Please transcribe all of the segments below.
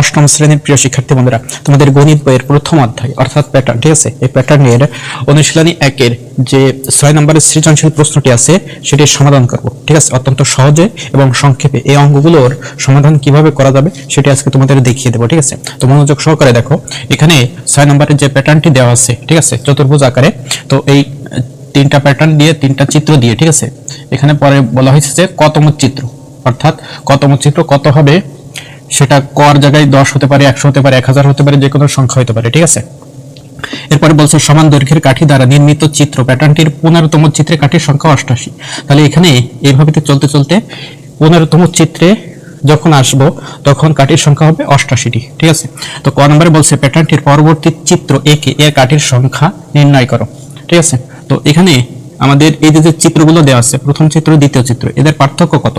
অষ্টম শ্রেণির প্রিয় শিক্ষার্থী বন্ধুরা, তোমাদের গণিত বইয়ের প্রথম অধ্যায়, অর্থাৎ প্যাটার্ন ঠিক আছে? এই প্যাটার্নের অনুশীলনী একের যে ছয় নম্বরের সৃজনশীল প্রশ্নটি আছে, সেটির সমাধান করব, ঠিক আছে? অত্যন্ত সহজে এবং সংক্ষেপে এই অঙ্কগুলোর সমাধান কীভাবে করা যাবে, সেটি আজকে তোমাদের দেখিয়ে দেবো, ঠিক আছে? তো মনোযোগ সহকারে দেখো, এখানে ছয় নম্বরের যে প্যাটার্নটি দেওয়া আছে, ঠিক আছে? চতুর্ভুজ আকারে। তো এই তিনটা প্যাটার্ন দিয়ে, তিনটা চিত্র দিয়ে, ঠিক আছে? এখানে পরে বলা হয়েছে যে কতম চিত্র, অর্থাৎ কতম চিত্র কত হবে সেটা কর জায়গায় দশ হতে পারে, একশো হতে পারে, এক হাজার হতে পারে যে কোনো সংখ্যা হতে পারে, ঠিক আছে? এরপরে বলছে, সমান দৈর্ঘ্যের কাঠি দ্বারা নির্মিত চিত্র। প্যাটার্নটির পনেরোতম চিত্রে কাঠির সংখ্যা অষ্টাশি। তাহলে এখানে এইভাবে চলতে চলতে পনেরোতম চিত্রে যখন আসব, তখন কাঠির সংখ্যা হবে অষ্টাশিটি, ঠিক আছে? তো ক নম্বরে বলছে, প্যাটার্নটির পরবর্তী চিত্র একে এর কাঠির সংখ্যা নির্ণয় করো, ঠিক আছে? তো এখানে আমাদের এই যে চিত্রগুলো দেওয়া আছে, প্রথম চিত্র, দ্বিতীয় চিত্র, এদের পার্থক্য কত?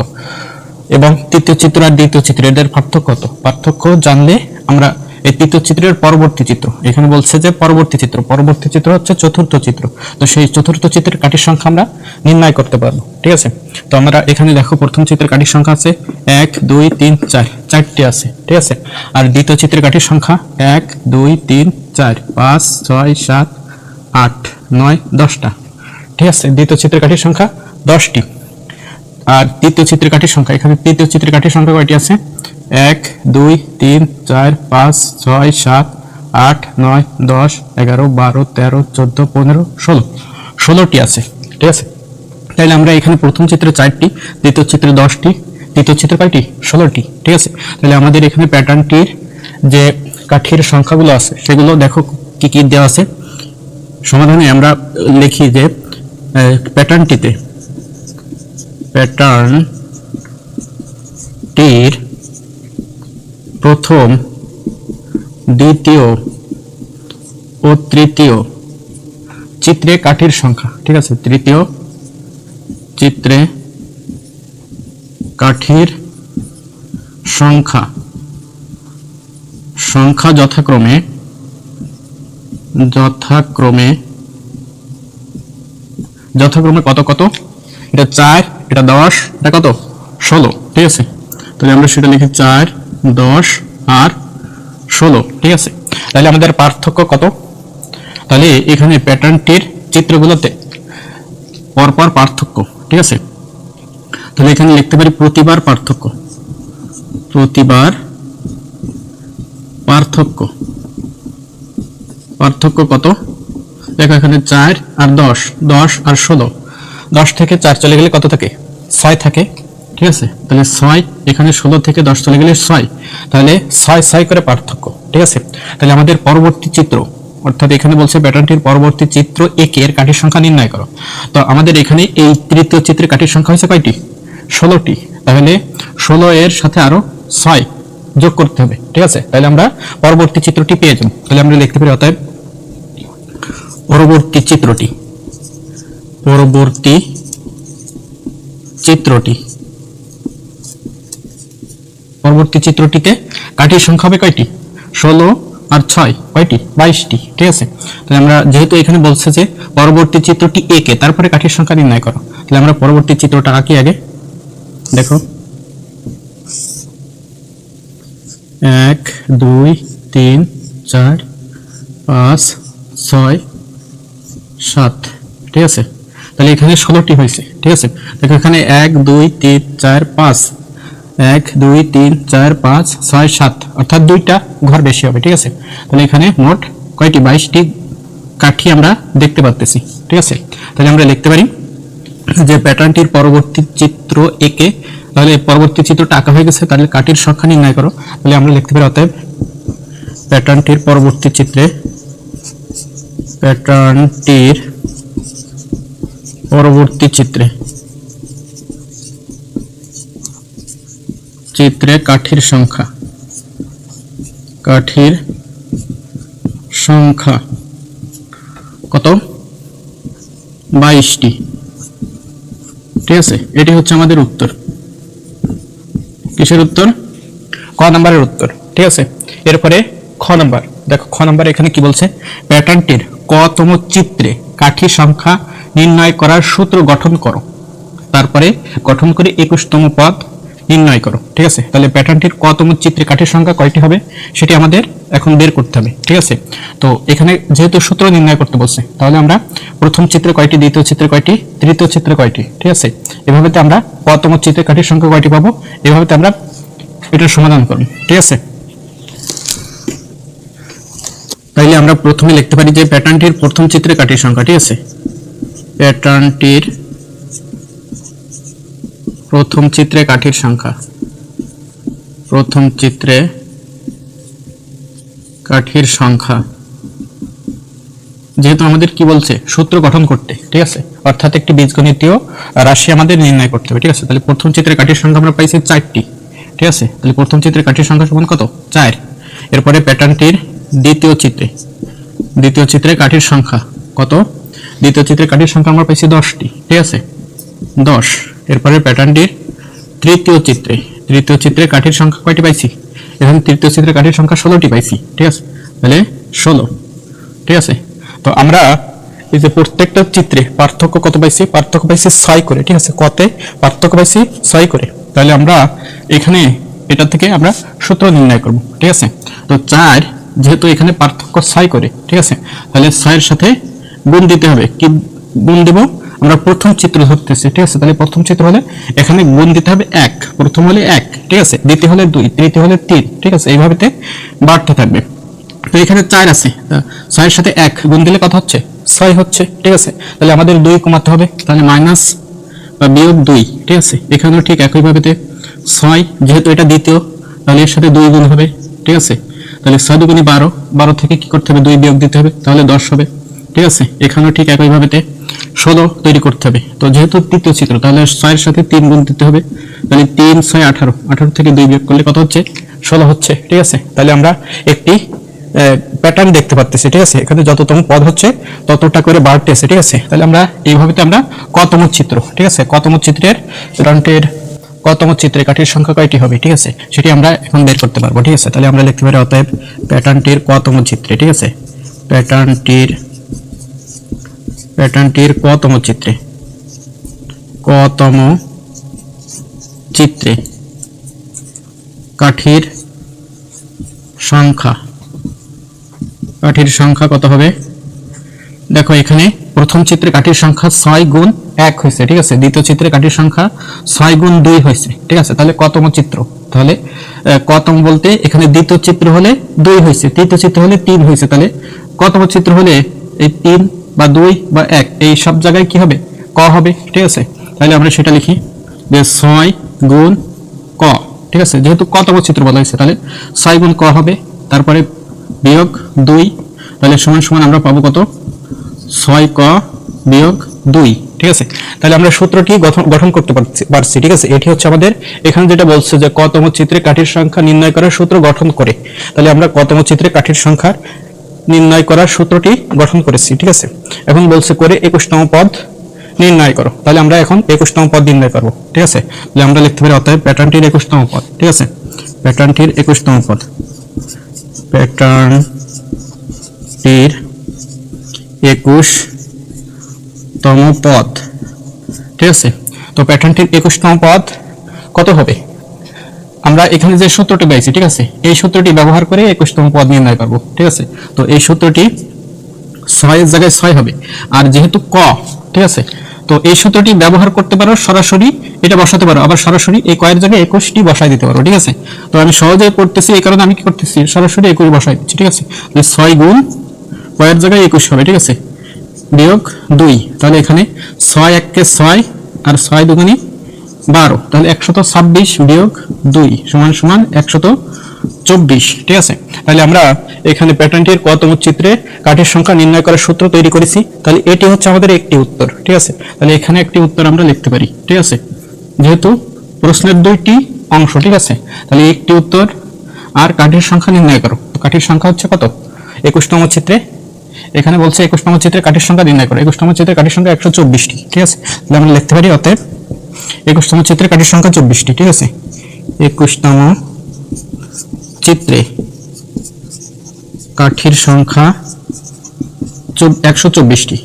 এবং তৃতীয় চিত্র আর দ্বিতীয় চিত্র, এদের পার্থক্য কত? পার্থক্য জানলে আমরা এই তৃতীয় চিত্রের পরবর্তী চিত্র, এখানে বলছে যে পরবর্তী চিত্র পরবর্তী চিত্র হচ্ছে চতুর্থ চিত্র। তো সেই চতুর্থ চিত্রের কাঠির সংখ্যা আমরা নির্ণয় করতে পারব, ঠিক আছে? তো আমরা এখানে দেখো প্রথম চিত্রের কাঠির সংখ্যা আছে এক, দুই, তিন, চার, চারটি আছে, ঠিক আছে? আর দ্বিতীয় চিত্রের কাঠির সংখ্যা এক, দুই, তিন, চার, পাঁচ, ছয়, সাত, আট, নয়, দশটা, ঠিক আছে? দ্বিতীয় চিত্রের কাঠির সংখ্যা দশটি। আর তৃতীয় চিত্রের কাঠির সংখ্যা। এখানে তৃতীয় চিত্রের কাঠির সংখ্যা কয়টি আছে? এক, দুই, তিন, চার, পাঁচ, ছয়, সাত, আট, নয়, দশ, এগারো, বারো, তেরো, চোদ্দ, পনেরো, ষোলো। ষোলোটি আছে, ঠিক আছে? তাহলে আমরা এখানে প্রথম চিত্রে চারটি, দ্বিতীয় চিত্রে দশটি, তৃতীয় চিত্র কয়টি? ষোলোটি, ঠিক আছে? তাহলে আমাদের এখানে প্যাটার্নটির যে কাঠির সংখ্যাগুলো আছে, সেগুলো দেখো কি কি দেওয়া আছে। সমাধানে আমরা লিখি যে প্যাটার্নটিতে প্যাটার্নটির প্রথম, দ্বিতীয় ও তৃতীয় চিত্রে কাঠির সংখ্যা, ঠিক আছে? তৃতীয় চিত্রে কাঠির সংখ্যা। সংখ্যা যথাক্রমে যথাক্রমে যথাক্রমে কত কত? এটা চার এটা দশ, এটা কত? ষোলো। ঠিক আছে? তাহলে আমরা সেটা লিখি চার, দশ আর ষোলো। ঠিক আছে? তাহলে আমাদের পার্থক্য কত? তাহলে এখানে প্যাটার্নটির চিত্রগুলোতে পরপর পার্থক্য। ঠিক আছে? তাহলে এখানে লিখতে পারি প্রতিবার পার্থক্য। প্রতিবার পার্থক্য। পার্থক্য কত? দেখো এখানে চার আর দশ দশ আর ষোলো। দশ থেকে চার চলে গেলে কত থাকে? ছয় থাকে, ঠিক আছে? তাহলে ছয়, এখানে ষোলো থেকে দশ চলে গেলে ছয়। তাহলে ছয় ছয় করে পার্থক্য, ঠিক আছে? তাহলে আমাদের পরবর্তী চিত্র, অর্থাৎ এখানে বলছে প্যাটার্নটির পরবর্তী চিত্র একে এর কাঠির সংখ্যা নির্ণয় করো। তো আমাদের এখানে এই তৃতীয় চিত্রের কাঠির সংখ্যা হয়েছে কয়টি? ষোলোটি। তাহলে ষোলো এর সাথে আরও ছয় যোগ করতে হবে, ঠিক আছে? তাহলে আমরা পরবর্তী চিত্রটি পেয়ে যাব। তাহলে আমরা লিখতে পারি, অতএব পরবর্তী চিত্রটি। পরবর্তী চিত্রটি। পরবর্তী চিত্রটিতে কাঠির সংখ্যা হবে কয়টি? ষোলো আর ছয়, কয়টি? বাইশটি, ঠিক আছে? তাহলে আমরা যেহেতু এখানে বলছে যে পরবর্তী চিত্রটি একে তারপরে কাঠির সংখ্যা নির্ণয় করো। তাহলে আমরা পরবর্তী চিত্রটা আঁকি আগে। দেখো। এক, দুই, তিন, চার, পাঁচ, ছয়, সাত, ঠিক আছে? তাহলে এখানে ষোলোটি হয়েছে, ঠিক আছে? দেখো এখানে এক, দুই, তিন, চার, পাঁচ। এক, দুই, তিন, চার, পাঁচ, ছয়, সাত। অর্থাৎ দুইটা ঘর বেশি হবে, ঠিক আছে? তাহলে এখানে মোট কয়টি? বাইশটি কাঠি আমরা দেখতে পাচ্ছি ঠিক আছে? তাহলে আমরা লিখতে পারি যে প্যাটার্নটির পরবর্তী চিত্র একে, তাহলে পরবর্তী চিত্রটা আঁকা হয়ে গেছে, তাহলে কাঠির সংখ্যা নির্ণয় করো। তাহলে আমরা লিখতে পারি অতএব প্যাটার্নটির পরবর্তী চিত্রে প্যাটার্নটির পরবর্তী চিত্রে। চিত্রে কাঠির সংখ্যা। কাঠির সংখ্যা কত? বাইশটি। ঠিক আছে? এটি হচ্ছে আমাদের উত্তর। কিসের উত্তর? ক নাম্বারের উত্তর। ঠিক আছে? এরপরে খ নাম্বার। দেখো, খ নাম্বার এখানে কি বলছে? প্যাটার্নটির কতম চিত্রে কাঠি সংখ্যা নির্ণয় করার সূত্র গঠন করো। তারপরে গঠন করে একুশতম পদ নির্ণয় করো, ঠিক আছে? তাহলে প্যাটার্নটির কতম চিত্রে কাঠের সংখ্যা কয়টি হবে সেটি আমাদের এখন বের করতে হবে, ঠিক আছে? তো এখানে যেহেতু সূত্র নির্ণয় করতে বলছে, তাহলে আমরা প্রথম চিত্রে কয়টি, দ্বিতীয় চিত্রে কয়টি, তৃতীয় চিত্রে কয়টি, ঠিক আছে? এভাবে আমরা কতম চিত্রে কাঠের সংখ্যা কয়টি পাবো? এভাবে আমরা এটার সমাধান করব, ঠিক আছে? তাইলে আমরা প্রথমে লিখতে পারি যে প্যাটার্নটির প্রথম চিত্রে কাঠির সংখ্যা, ঠিক আছে? প্যাটার্নটির প্রথম চিত্রে কাঠির সংখ্যা। প্রথম চিত্রে কাঠির সংখ্যা। যেহেতু আমাদের কি বলছে? সূত্র গঠন করতে, ঠিক আছে? অর্থাৎ একটি বীজগণিতীয় রাশি আমাদের নির্ণয় করতে হবে, ঠিক আছে? তাহলে প্রথম চিত্রে কাঠির সংখ্যা আমরা পাইছি চারটি, ঠিক আছে? তাহলে প্রথম চিত্রে কাঠির সংখ্যা সমান কত? চার। এরপরে প্যাটার্নটির দ্বিতীয় চিত্রে দ্বিতীয় চিত্রে কাঠির সংখ্যা কত? দ্বিতীয় চিত্রে কাঠির সংখ্যা আমরা পাইছি দশটি, ঠিক আছে? দশ এরপরে প্যাটার্নটির তৃতীয় চিত্রে তৃতীয় চিত্রে কাঠির সংখ্যা কয়টি পাইছি? এখানে তৃতীয় চিত্রে কাঠির সংখ্যা ষোলোটি পাইছি, ঠিক আছে? তাহলে ষোলো, ঠিক আছে? তো আমরা এই যে প্রত্যেকটা চিত্রে পার্থক্য কত পাইছি? পার্থক্য পাইছি ছয় করে, ঠিক আছে? কতে পার্থক্য পাইছি ছয় করে। তাহলে আমরা এখানে এটা থেকে আমরা সূত্র নির্ণয় করব, ঠিক আছে? তো চার, যেহেতু এখানে পার্থক্য ছয় করে, ঠিক আছে? তাহলে ছয়ের সাথে গুণ দিতে হবে। কি গুণ দেব? আমরা প্রথম চিত্র ধরতেছি, ঠিক আছে? তাহলে প্রথম চিত্র হলে এখানে গুণ দিতে হবে এক, প্রথম হলে এক, ঠিক আছে? দ্বিতীয় হলে দুই, তৃতীয় হলে তিন, ঠিক আছে? এইভাবেতে বাড়তে থাকবে। তো এখানে চার আছে ছয়ের সাথে এক গুণ দিলে কত হচ্ছে? ছয় হচ্ছে, ঠিক আছে? তাহলে আমাদের দুই কমাতে হবে, তাহলে মাইনাস বা বিয়োগ দুই, ঠিক আছে? এখানেও ঠিক একইভাবে ছয়, যেহেতু এটা দ্বিতীয়, তাহলে এর সাথে দুই গুণ হবে, ঠিক আছে? তাহলে ছয় দুগুণে বারো বারো থেকে কি করতে হবে? দুই বিয়োগ দিতে হবে, তাহলে দশ হবে। ঠিক আছে? এখানেও ঠিক একইভাবে ষোলো তৈরি করতে হবে। তো যেহেতু তৃতীয় চিত্র, তাহলে ছয়ের সাথে তিন গুণ দিতে হবে। তাহলে তিন, ছয়, আঠারো। আঠারো থেকে দুই বিয়োগ করলে কত হচ্ছে? ষোলো হচ্ছে। ঠিক আছে? তাহলে আমরা একটি প্যাটার্ন দেখতে পাচ্ছি ঠিক আছে? এখানে যততম পদ হচ্ছে, ততটা করে বাড়তেছে ঠিক আছে? তাহলে আমরা এইভাবে আমরা কতম চিত্র, ঠিক আছে? কতম চিত্রের প্যাটার্নটির কতম চিত্রে কাঠির সংখ্যা কয়টি হবে? ঠিক আছে? সেটি আমরা এখন বের করতে পারব। ঠিক আছে? তাহলে আমরা লিখতে পারি অতএব প্যাটার্নটির কতম চিত্রে, ঠিক আছে? প্যাটার্নটির প্যাটার্নটির কতম চিত্রে? কতম চিত্রে? কাঠির সংখ্যা। কাঠির সংখ্যা কত হবে? দেখো এখানে প্রথম চিত্রে কাঠির সংখ্যা ছয় গুণ এক হয়েছে, ঠিক আছে? দ্বিতীয় চিত্রে কাঠির সংখ্যা ছয় গুণ দুই হয়েছে, ঠিক আছে? তাহলে কতম চিত্র? তাহলে কতম বলতে এখানে দ্বিতীয় চিত্র হলে দুই হয়েছে, তৃতীয় চিত্র হলে তিন হয়েছে, তাহলে কতম চিত্র হলে এই তিন বা দুই বা এক, এই সব জায়গায় কি হবে? ক হবে, ঠিক আছে? তাহলে আমরা সেটা লিখি যে ছয় গুণ ক, ঠিক আছে? যেহেতু কতম চিত্র বলা হয়েছে, তাহলে ছয় গুণ ক হবে, তারপরে বিয়োগ দুই, তাহলে সমান সমান আমরা পাবো কত? ছয় ক বিয়োগ দুই, ঠিক আছে? তাহলে আমরা সূত্রটি গঠন করতে পারছি পারছি, ঠিক আছে? এটি হচ্ছে আমাদের, এখানে যেটা বলছে যে কতম চিত্রে কাঠির সংখ্যা নির্ণয় করার সূত্র গঠন করে। তাহলে আমরা কতম চিত্রে কাঠির সংখ্যার নির্ণয় করার সূত্রটি গঠন করেছি, ঠিক আছে? এখন বলছে করে একুশতম পদ নির্ণয় করো। তাহলে আমরা এখন একুশতম পদ নির্ণয় করব, ঠিক আছে? তাহলে আমরা লিখতে পারি অতএব প্যাটার্নটির একুশতম পদ, ঠিক আছে? প্যাটার্নটির একুশতম পদ। প্যাটার্নটির একুশতম পদ, ঠিক আছে? তো প্যাটার্নটির একুশতম পদ কত হবে? আমরা এখানে যে সূত্রটি পেয়েছি ঠিক আছে? এই সূত্রটি ব্যবহার করে একুশতম পদ নির্ণয় করব, ঠিক আছে? তো এই সূত্রটি ছয়ের জায়গায় ছয় হবে। আর যেহেতু ক, ঠিক আছে? তো এই সূত্রটি ব্যবহার করতে পারো সরাসরি, এটা বসাতে পারো। আবার সরাসরি এই কয়ের জায়গায় একুশটি বসাই দিতে পারো, ঠিক আছে? তো আমি সহজে করতেছি, এই কারণে আমি কি করতেছি? সরাসরি একুশ বসাই দিচ্ছি, ঠিক আছে? ছয় গুণ কয়ের জায়গায় একুশ হবে, ঠিক আছে? বিয়োগ দুই। তাহলে এখানে ছয় এককে ছয় আর ছয় দুগুণি বারো, তাহলে একশত ছাব্বিশ বিয়োগ দুই সমান সমান একশত চব্বিশ, ঠিক আছে? তাহলে আমরা এখানে প্যাটার্নটির কতম চিত্রে কাঠের সংখ্যা নির্ণয় করার সূত্র তৈরি করেছি, তাহলে এটি হচ্ছে আমাদের একটি উত্তর, ঠিক আছে? তাহলে এখানে একটি উত্তর আমরা লিখতে পারি, ঠিক আছে? যেহেতু প্রশ্নের দুইটি অংশ, ঠিক আছে? তাহলে একটি উত্তর আর কাঠের সংখ্যা নির্ণয় করো, তো কাঠের সংখ্যা হচ্ছে কত? একুশতম চিত্রে, এখানে বলছে একুশতম চিত্রে কাঠের সংখ্যা নির্ণয় করো, একুশতম চিত্রে কাঠের সংখ্যা একশো চব্বিশটি, ঠিক আছে? তাহলে আমরা লিখতে পারি অতএব একুশতম চিত্রে কাঠের সংখ্যা চব্বিশটি, ঠিক আছে? একুশতম চিত্রে কাঠির সংখ্যা একশো চব্বিশটি।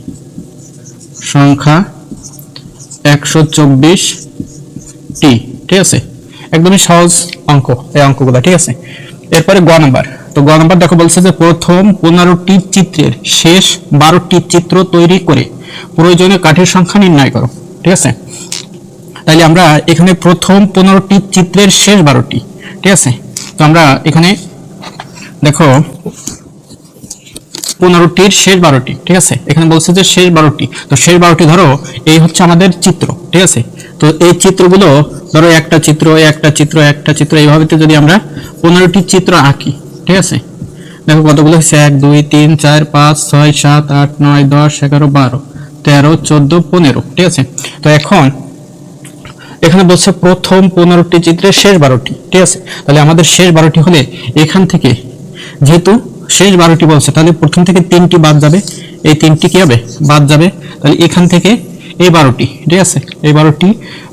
সংখ্যা একশো চব্বিশটি, ঠিক আছে? একদমই সহজ অঙ্ক, এই অঙ্কগুলো, ঠিক আছে? এরপরে গ নাম্বার। তো গ নাম্বার দেখো বলছে যে প্রথম পনেরোটি চিত্রের শেষ বারোটি চিত্র তৈরি করে প্রয়োজনীয় কাঠের সংখ্যা নির্ণয় করো, ঠিক আছে? তাহলে আমরা এখানে প্রথম পনেরোটি চিত্রের শেষ বারোটি, ঠিক আছে? তো আমরা এখানে দেখো, পনেরোটির শেষ বারোটি, ঠিক আছে? এখানে বলছে যে শেষ বারোটি। তো শেষ বারোটি ধরো, এই হচ্ছে আমাদের চিত্র, ঠিক আছে? তো এই চিত্রগুলো ধরো একটা চিত্র একটা চিত্র একটা চিত্র এইভাবে যদি আমরা পনেরোটি চিত্র আঁকি, ঠিক আছে? দেখো কতগুলো হচ্ছে এক, দুই, তিন, চার, পাঁচ, ছয়, সাত, আট, নয়, দশ, এগারো, বারো, তেরো, চোদ্দ, পনেরো, ঠিক আছে? তো এখন এখানে বলছে প্রথম পনেরোটি চিত্রের শেষ বারোটি, ঠিক আছে? তাহলে আমাদের শেষ বারোটি হলে এখান থেকে যেহেতু শেষ বারোটি বলছে, তাহলে প্রথম থেকে তিনটি বাদ যাবে। এই তিনটি কি হবে? বাদ যাবে। তাহলে এখান থেকে এই বারোটি, ঠিক আছে? এই বারোটি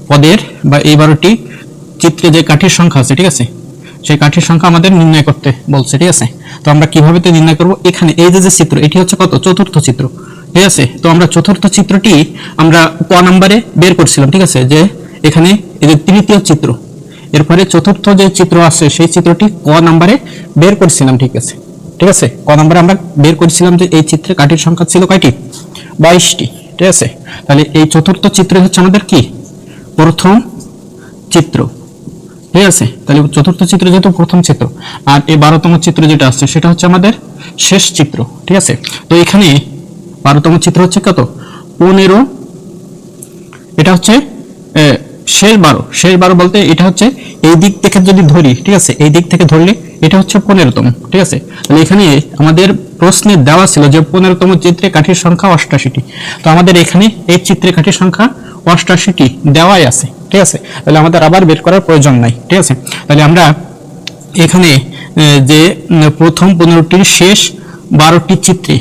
পদের বা এই বারোটি চিত্রে যে কাঠির সংখ্যা আছে, ঠিক আছে? সেই কাঠির সংখ্যা আমাদের নির্ণয় করতে বলছে, ঠিক আছে? তো আমরা কীভাবে তো নির্ণয় করব? এখানে এই যে যে চিত্র, এটি হচ্ছে কত? চতুর্থ চিত্র, ঠিক আছে? তো আমরা চতুর্থ চিত্রটি আমরা ক নাম্বারে বের করছিলাম, ঠিক আছে? যে এখানে যে তৃতীয় চিত্র, এরপরে চতুর্থ যে চিত্র আছে, সেই চিত্রটি ক নাম্বারে বের করছিলাম, ঠিক আছে? ঠিক আছে? ক নাম্বারে আমরা বের করেছিলাম যে এই চিত্রে কাঠির সংখ্যা ছিল কয়টি? বাইশটি, ঠিক আছে? তাহলে এই চতুর্থ চিত্র হচ্ছে আমাদের কি? প্রথম চিত্র, ঠিক আছে? তাহলে চতুর্থ চিত্র যেহেতু প্রথম চিত্র, আর এই বারোতম চিত্র যেটা আসছে সেটা হচ্ছে আমাদের শেষ চিত্র, ঠিক আছে? তো এখানে বারোতম চিত্র হচ্ছে কত? পনেরো, এটা হচ্ছে শেষ বারো শেষ বারো বলতে এটা হচ্ছে এই দিক থেকে যদি ধরি, ঠিক আছে, এই দিক থেকে ধরলে এটা হচ্ছে পনেরোতম, ঠিক আছে? তাহলে এখানে আমাদের প্রশ্নে দেওয়া ছিল যে পনেরোতম চিত্রে কাঠির সংখ্যা অষ্টাশিটি। তো আমাদের এখানে এই চিত্রে কাঠির সংখ্যা অষ্টাশিটি দেওয়াই আছে, ঠিক আছে? তাহলে আমাদের আবার বের করার প্রয়োজন নাই, ঠিক আছে? তাহলে আমরা এখানে যে প্রথম পনেরোটির শেষ বারোটি চিত্রে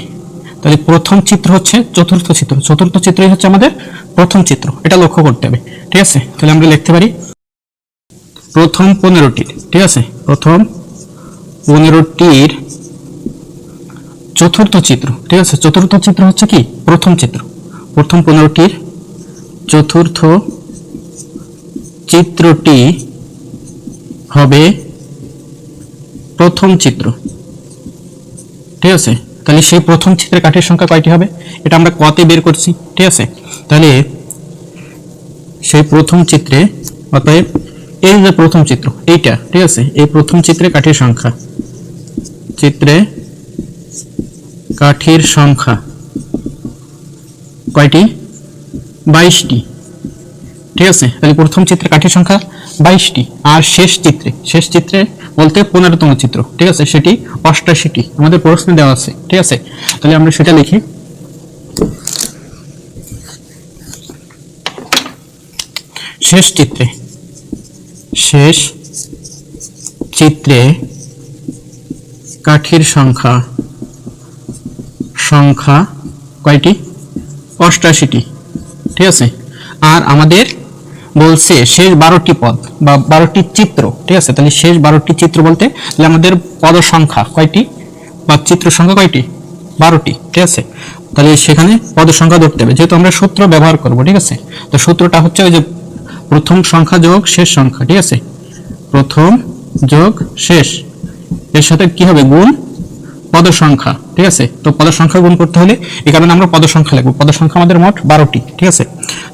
তাহলে প্রথম চিত্র হচ্ছে চতুর্থ চিত্র। চতুর্থ চিত্রই হচ্ছে আমাদের প্রথম চিত্র। এটা লক্ষ্য করতে হবে, ঠিক আছে? তাহলে আমরা লিখতে পারি প্রথম পনেরোটির ঠিক আছে? প্রথম পনেরোটির চতুর্থ চিত্র, ঠিক আছে? চতুর্থ চিত্র হচ্ছে কি? প্রথম চিত্র। প্রথম পনেরোটির চতুর্থ চিত্রটি হবে প্রথম চিত্র, ঠিক আছে? তাহলে সেই প্রথম চিত্রের কাঠের সংখ্যা কয়টি হবে? এটা আমরা কতে বের করছি, ঠিক আছে? তাহলে সেই প্রথম চিত্রে, অতএব এই যে প্রথম চিত্র, এইটা, ঠিক আছে? এই প্রথম চিত্রে কাঠের সংখ্যা। চিত্রে কাঠের সংখ্যা কয়টি? বাইশটি। ঠিক আছে? তাহলে প্রথম চিত্রে কাঠের সংখ্যা বাইশটি আর শেষ চিত্রে শেষ চিত্রে বলতে পনেরোতম চিত্র, ঠিক আছে? সেটি অষ্টাশিটি, আমাদের প্রশ্নে দেওয়া আছে, ঠিক আছে? তাহলে আমরা সেটা লিখি। শেষ চিত্রে শেষ চিত্রে কাঠির সংখ্যা সংখ্যা কয়টি? অষ্টাশিটি, ঠিক আছে? আর আমাদের বলছে শেষ বারোটি পদ বা বারোটি চিত্র, ঠিক আছে? তাহলে শেষ বারোটি চিত্র বলতে তাহলে আমাদের পদ সংখ্যা কয়টি বা চিত্র সংখ্যা কয়টি? বারোটি, ঠিক আছে? তাহলে সেখানে পদ সংখ্যা ধরতে হবে। যেহেতু আমরা সূত্র ব্যবহার করব, ঠিক আছে? তো সূত্রটা হচ্ছে ওই যে প্রথম সংখ্যা যোগ শেষ সংখ্যা, ঠিক আছে? প্রথম যোগ শেষ। এর সাথে কি হবে? গুণ পদ সংখ্যা, ঠিক আছে? তো পদ সংখ্যা গুণ করতে হলে এই কারণে আমরা পদ সংখ্যা লিখব। পদ সংখ্যা আমাদের মোট বারোটি, ঠিক আছে?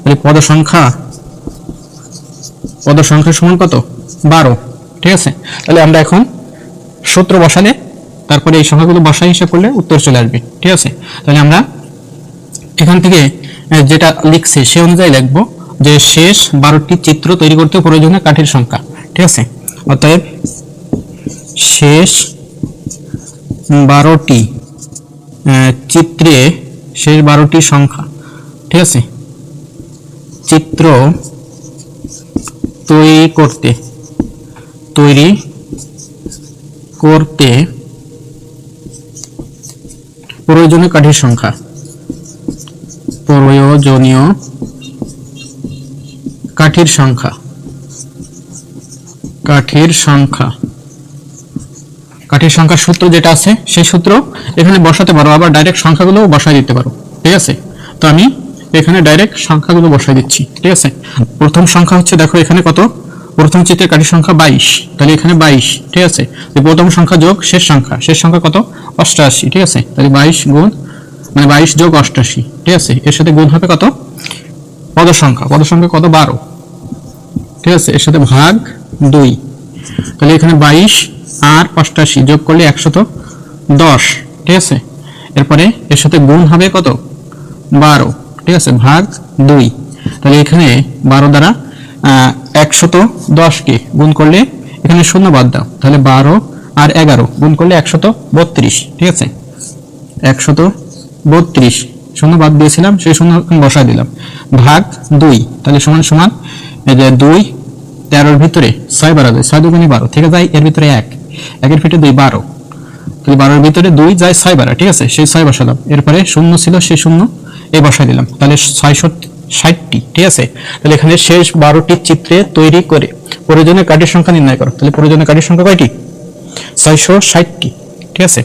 তাহলে পদ সংখ্যা পদ সংখ্যা সমান কত? বারো। ঠিক আছে? তাহলে আমরা এখন সূত্র বসালে তারপরে এই সংখ্যাগুলো বসাই হিসাব করলে উত্তর চলে আসবে। ঠিক আছে? তাহলে আমরা এখান থেকে যেটা লিখছে সে অনুযায়ী লিখব যে শেষ বারোটি চিত্র তৈরি করতে প্রয়োজনীয় কাঠের সংখ্যা। ঠিক আছে? অতএব শেষ বারোটি চিত্রে শেষ বারোটি সংখ্যা। ঠিক আছে? চিত্র তৈরি করতে তৈরি করতে প্রয়োজনীয় কাঠির সংখ্যা, প্রয়োজনীয় কাঠির সংখ্যা কাঠির সংখ্যা। কাঠির সংখ্যার সূত্র যেটা আছে, সেই সূত্র এখানে বসাতে পারো, আবার ডাইরেক্ট সংখ্যাগুলো বসাই দিতে পারো, ঠিক আছে? তো আমি এখানে ডাইরেক্ট সংখ্যাগুলো বসাই দিচ্ছি, ঠিক আছে? প্রথম সংখ্যা হচ্ছে, দেখো এখানে কত? প্রথম চিত্রের কাঠির সংখ্যা বাইশ, তাহলে এখানে বাইশ, ঠিক আছে? প্রথম সংখ্যা যোগ শেষ সংখ্যা শেষ সংখ্যা কত? অষ্টআশি ঠিক আছে? তাহলে বাইশ গুণ মানে বাইশ যোগ অষ্টআশি ঠিক আছে? এর সাথে গুণ হবে কত? পদ সংখ্যা পদ সংখ্যা কত? বারো, ঠিক আছে? এর সাথে ভাগ দুই, তাহলে এখানে বাইশ আর অষ্টাশি যোগ করলে একশত দশ, ঠিক আছে? এরপরে এর সাথে গুণ হবে কত? বারো ঠিক আছে? ভাগ দুই। তাহলে এখানে বারো দ্বারা একশত দশকে গুণ করলে এখানে শূন্য বাদ দাও। তাহলে বারো আর এগারো গুণ করলে একশত বত্রিশ, ঠিক আছে? একশত বত্রিশ। শূন্য বাদ দিয়েছিলাম, সেই শূন্য বসায় দিলাম। ভাগ দুই, তাহলে সমান সমান দুই, তেরোর ভিতরে ছয় বারো যায়, ছয় দুগুণে বারো, ঠিক আছে? এর ভিতরে এক। একের ফিটে দুই বারো। তাহলে বারোর ভিতরে দুই যায় ছয় বারো, ঠিক আছে? সেই ছয় বসালাম। এরপরে শূন্য ছিল, সেই শূন্য এই বসাই দিলাম। তাহলে ছয়শো ষাটটি, ঠিক আছে? তাহলে এখানে শেষ বারোটি চিত্রে তৈরি করে প্রয়োজনীয় কাঠের সংখ্যা নির্ণয় করো। তাহলে প্রয়োজনীয় কাঠের সংখ্যা কয়টি? ছয়শো ষাটটি, ঠিক আছে?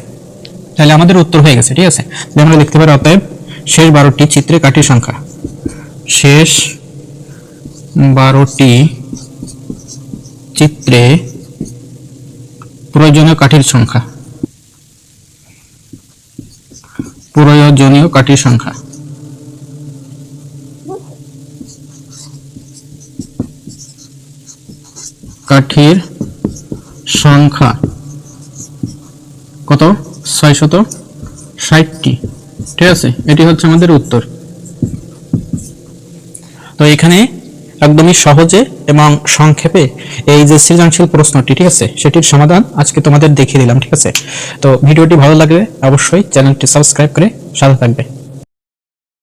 তাহলে আমাদের উত্তর হয়ে গেছে, ঠিক আছে? তাহলে আমরা লিখতে পারি অতএব শেষ বারোটি চিত্রে কাঠির সংখ্যা। শেষ বারোটি চিত্রে প্রয়োজনীয় কাঠির সংখ্যা। প্রয়োজনীয় কাঠির সংখ্যা। কাঠির সংখ্যা কত? ছয়শত ষাটটি। ঠিক আছে? এটি হচ্ছে আমাদের উত্তর। তো এখানে একদমই সহজে এবং সংক্ষেপে এই যে সৃজনশীল প্রশ্নটি, ঠিক আছে? সেটির সমাধান আজকে তোমাদের দেখিয়ে দিলাম, ঠিক আছে? তো ভিডিওটি ভালো লাগলে অবশ্যই চ্যানেলটি সাবস্ক্রাইব করে সাথে থাকবে।